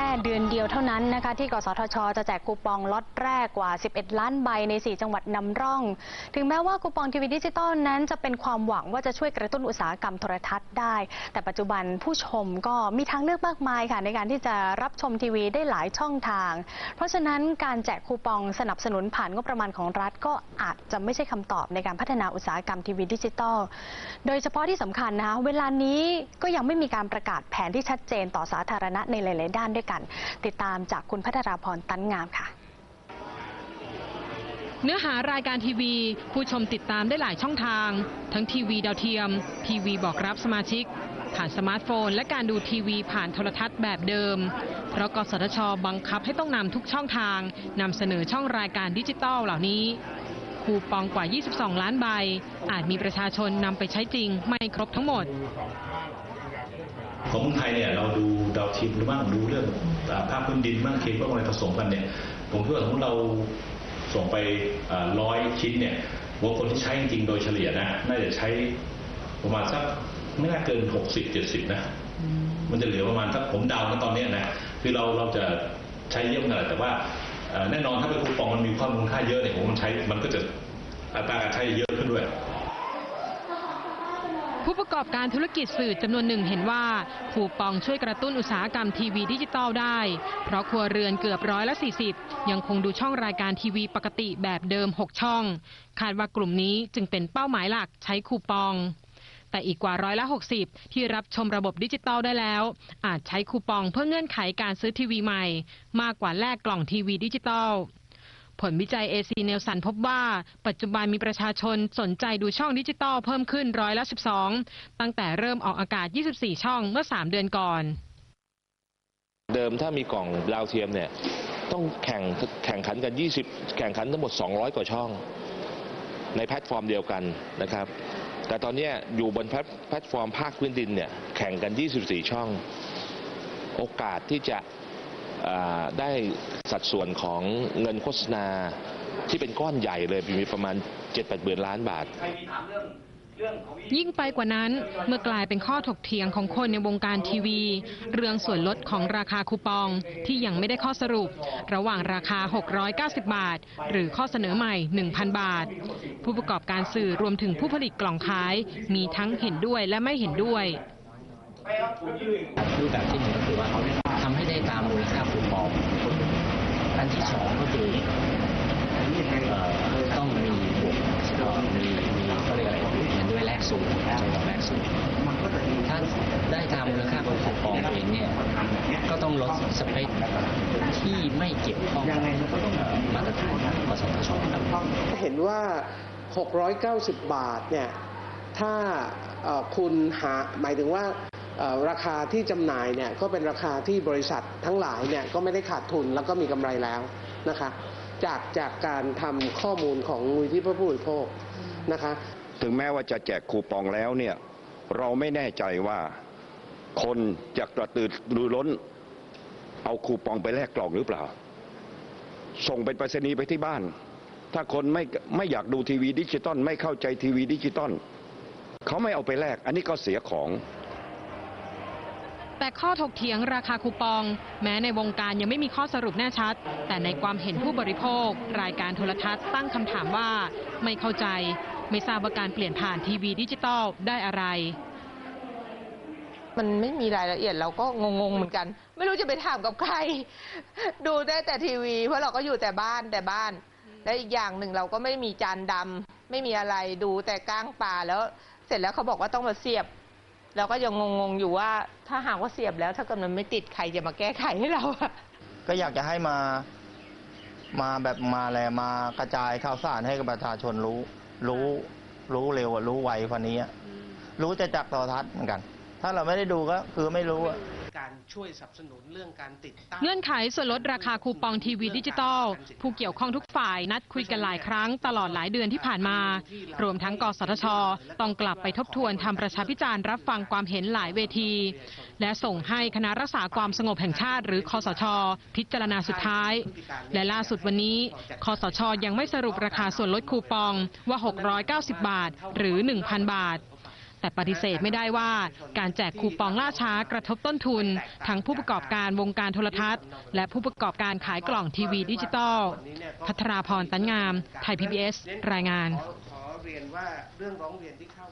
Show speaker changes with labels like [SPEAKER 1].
[SPEAKER 1] bad. ค่เดือนเดียวเท่านั้นนะคะที่กสทช จะแจกคูปองล็อตแรกกว่า 11 ล้านใบใน 4 จังหวัดนำร่อง ถึงแม้ว่าคูปองทีวีดิจิตอลนั้นจะเป็นความหวังว่าจะช่วยกระตุ้นอุตสาหกรรมโทรทัศน์ได้ แต่ปัจจุบันผู้ชมก็มีทางเลือกมากมายค่ะ ในการที่จะรับชมทีวีได้หลายช่องทาง เพราะฉะนั้นการแจกคูปองสนับสนุนผ่านงบประมาณของรัฐก็อาจจะไม่ใช่คำตอบในการพัฒนาอุตสาหกรรมทีวีดิจิตอล โดยเฉพาะที่สำคัญนะคะเวลานี้ก็ยังไม่มีการประกาศแผนที่ชัดเจนต่อสาธารณะในหลาย ๆ ด้านด้วยกันติดตามจากคุณพัทราพรตั้นงามค่ะ
[SPEAKER 2] เนื้อหารายการทีวี ผู้ชมติดตามได้หลายช่องทาง ทั้งทีวีดาวเทียม ทีวีบอกรับสมาชิก ผ่านสมาร์ทโฟน และการดูทีวีผ่านโทรทัศน์แบบเดิม เพราะกสทช บังคับให้ต้องนำทุกช่องทางนำเสนอช่องรายการดิจิตอลเหล่านี้คูปองกว่า 22 ล้านใบ อาจมีประชาชนนำไปใช้จริงไม่ครบทั้งหมด
[SPEAKER 3] ของเมืองไทยเนี่ยเราดูดาวเทียมหรือบ้างดูเรื่องภาพพื้นดินบ้างเคเบิลอะไรผสมกันเนี่ยผมคิดว่าสมมติเราส่งไปร้อยชิ้นเนี่ยว่าคนที่ใช้จริงโดยเฉลี่ยนะน่าจะใช้ประมาณสักไม่น่าเกิน 60 70 นะ มันจะเหลือประมาณสักผมเดานะตอนนี้นะ คือเราเราจะใช้เยอะขนาดแต่ว่าแน่นอนถ้าเป็นคูปองมันมีความมูลค่าเยอะเนี่ยผมมันใช้มันก็จะอัตราการใช้เยอะขึ้นด้วย
[SPEAKER 2] ผู้ประกอบการธุรกิจสื่อจำนวนหนึ่งเห็นว่าคูปองช่วยกระตุ้นอุตสาหกรรมทีวีดิจิตอลได้ เพราะครัวเรือนเกือบร้อยละ 40 ยังคงดูช่องรายการทีวีปกติแบบเดิม 6 ช่อง คาดว่ากลุ่มนี้จึงเป็นเป้าหมายหลักใช้คูปอง แต่อีกกว่าร้อยละ 60 ที่รับชมระบบดิจิตอลได้แล้ว อาจใช้คูปองเพื่อเงื่อนไขการซื้อทีวีใหม่ มากกว่าแลกกล่องทีวีดิจิตอล ผลวิจัย AC n e l s o n พบว่าปัจจุบันมีประชาชนสนใจดูช่องดิจิตอลเพิ่มขึ้นร้อยละ 12 ตั้งแต่เริ่มออกอากาศ 24 ช่องเมื่อ 3 เดือนก่อน
[SPEAKER 4] เดิมถ้ามีกล่องดาวเทียมเนี่ยต้องแข่งแข่งขันกัน 20 แข่งขันทั้งหมด 200 กว่าช่อง ในแพลตฟอร์มเดียวกันนะครับ แต่ตอนนี้อยู่บนแพลตฟอร์มภาคพื้นดินเนี่ยแข่งกัน 24 ช่อง โอกาสที่จะ ได้สัดส่วนของเงินโฆษณาที่เป็นก้อนใหญ่เลยมีประมาณ 7-8หมื่นล้านบาท
[SPEAKER 2] ยิ่งไปกว่านั้นเมื่อกลายเป็นข้อถกเถียงของคนในวงการทีวี เรื่องส่วนลดของราคาคูปองที่ยังไม่ได้ข้อสรุป ระหว่างราคา 690 บาท หรือข้อเสนอใหม่ 1,000 บาท ผู้ประกอบการสื่อรวมถึงผู้ผลิตกล่องขาย มีทั้งเห็นด้วยและไม่เห็นด้วย
[SPEAKER 5] รูปแบบที่หนึ่งก็คือว่าทำให้ได้ตามมูลค่าคูปองอันที่ สองก็คือเอ่อต้องมีบวกเอ่อมีมีเขาเรียกอะไรเห็นด้วยแลกสูตรใช้ดอกแลกสูตรถ้าได้ตามมูลค่าของคูปองเองเนี่ยก็ต้องลดสเปคที่ไม่เกี่ยวข้องกับมาตรฐานของกสทชครับ
[SPEAKER 6] เห็นว่า 690 บาทเนี่ยถ้าคุณหาหมายถึงว่า ราคาที่จำหน่ายเนี่ยก็เป็นราคาที่บริษัททั้งหลายเนี่ยก็ไม่ได้ขาดทุนแล้วก็มีกำไรแล้วนะคะจากจากการทำข้อมูลของมูลที่ผู้บริโภคนะคะ
[SPEAKER 7] ถึงแม้ว่าจะแจกคูปองแล้วเนี่ยเราไม่แน่ใจว่าคนจะกระตือรือร้น เอาคูปองไปแลกกล่องหรือเปล่า ส่งเป็นไปรษณีย์ไปที่บ้าน ถ้าคนไม่ไม่อยากดูทีวีดิจิตอลไม่เข้าใจทีวีดิจิตอลเขาไม่เอาไปแลกอันนี้ก็เสียของ
[SPEAKER 2] แต่ข้อถกเถียงราคาคูปอง แม้ในวงการยังไม่มีข้อสรุปแน่ชัด แต่ในความเห็นผู้บริโภค รายการโทรทัศน์ตั้งคำถามว่า ไม่เข้าใจ ไม่ทราบว่าการเปลี่ยนผ่านทีวีดิจิตอลได้อะไร
[SPEAKER 8] มันไม่มีรายละเอียดเราก็งงๆเหมือนกัน ไม่รู้จะไปถามกับใคร ดูได้แต่ทีวี เพราะเราก็อยู่แต่บ้านแต่บ้าน และอีกอย่างหนึ่งเราก็ไม่มีจานดำไม่มีอะไรดูแต่ก้างปลาแล้ว เสร็จแล้วเขาบอกว่าต้องมาเสียบ เราก็ยังงงๆอยู่ว่าถ้าหากว่าเสียบแล้ว ถ้าเกิดมันไม่ติดใครจะมาแก้ไขให้เราอะ
[SPEAKER 9] ก็อยากจะให้มามาแบบมาแลมากระจายข่าวสารให้กับประชาชนรู้ รู้รู้เร็วอะรู้ไวกว่านี้อะรู้จะจากโทรทัศน์เหมือนกัน ถ้าเราไม่ได้ดูก็คือไม่รู้อะ
[SPEAKER 6] การช่วยสนับสนุนเรื่องการติดตั้ง
[SPEAKER 2] เงื่อนไขส่วนลดราคาคูปองทีวีดิจิตอลผู้เกี่ยวข้องทุกฝ่ายนัดคุยกันหลายครั้งตลอดหลายเดือนที่ผ่านมา รวมทั้งกสทช ต้องกลับไปทบทวนทำประชาพิจารณ์รับฟังความเห็นหลายเวที และส่งให้คณะรักษาความสงบแห่งชาติ หรือคอสช พิจารณาสุดท้าย และล่าสุดวันนี้คอสชยังไม่สรุปราคาส่วนลดคูปองว่า 690 บาท หรือ 1,000 บาท แต่ปฏิเสธไม่ได้ว่าการแจกคูปองล่าช้ากระทบต้นทุน ทั้งผู้ประกอบการวงการโทรทัศน์ และผู้ประกอบการขายกล่องทีวีดิจิตอลพัทราพรตันงาม ไทย PBS รายงาน
[SPEAKER 6] ขอเรียนว่าเรื่องร้องเรียนที่เข้า